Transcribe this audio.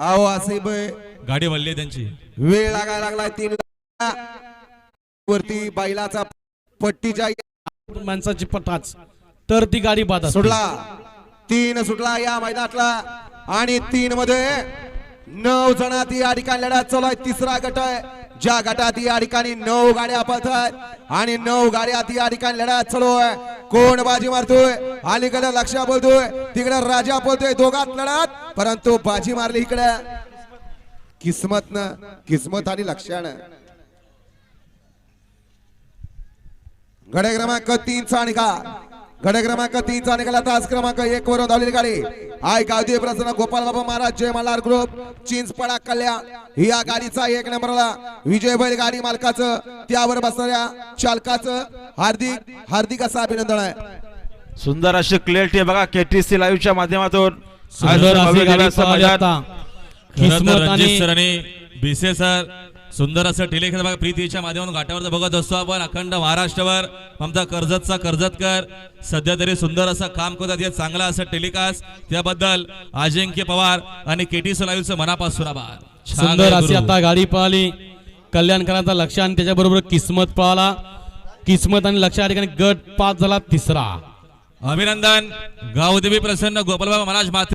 अहो आसिफ गाडी वळली त्यांची. वेळ लागायला लागलाय तीन वरती बैलाचा पट्टीच्या माणसाची पटाच. तर ती गाडी बाद असते. सुटला. तीन सुटला या मैदानातला. आणि तीन मध्ये नऊ जणात या ठिकाणी लढा चालू आहे. तिसरा गट आहे. ज्या गटात या ठिकाणी नऊ गाड्या पळत आहेत आणि नऊ गाड्यात या ठिकाणी लढा चालू आहे. कोण बाजी मारतोय? अलीकडे लक्ष बोलतोय. तिकडे राजा बोलतोय. दोघात लढत. परंतु बाजी मारली इकडे. किस्मत न किस्मत आणि लक्षण. गडे क्रमांक तीन चा आणि निकाल. गडे क्रमांक तीनचा निकाला. तास क्रमांक एक वरून धावलेली गाडी. आय गावदेव प्रसन्न गोपाल बाबा महाराज जय मल्हार ग्रुप चिंचपडा कल्याण या गाडीचा एक नंबरला विजय बैल गाडी मालकाचं. त्यावर बसणाऱ्या चालकाचं हार्दिक हार्दिक असं अभिनंदन आहे. सुंदर अशी क्लिअरिटी बघा केटीसी लाईव्हच्या माध्यमातून. किस्मत आणि सर सुंदर असं टेलिखेळ बघा प्रीतीच्या माध्यमातून घाटावर बघत असतो आपण अखंड महाराष्ट्रावर. आमचा कर्जतचा कर्जतकर. सध्या तरी सुंदर असं काम करतात हे चांगलं असं टेलिकास्ट. त्याबद्दल अजिंक्य पवार आणि केटी सोलाईचं मनापासून आभार. सुंदर अशी. आता गाडी पळाली कल्याणकरांचा लक्ष आणि त्याच्याबरोबर किस्मत पळाला किस्मत आणि लक्ष या ठिकाणी गट पाच झाला तिसरा. अभिनंदन. गावदेवी प्रसन्न गोपालबाबा महाराज माते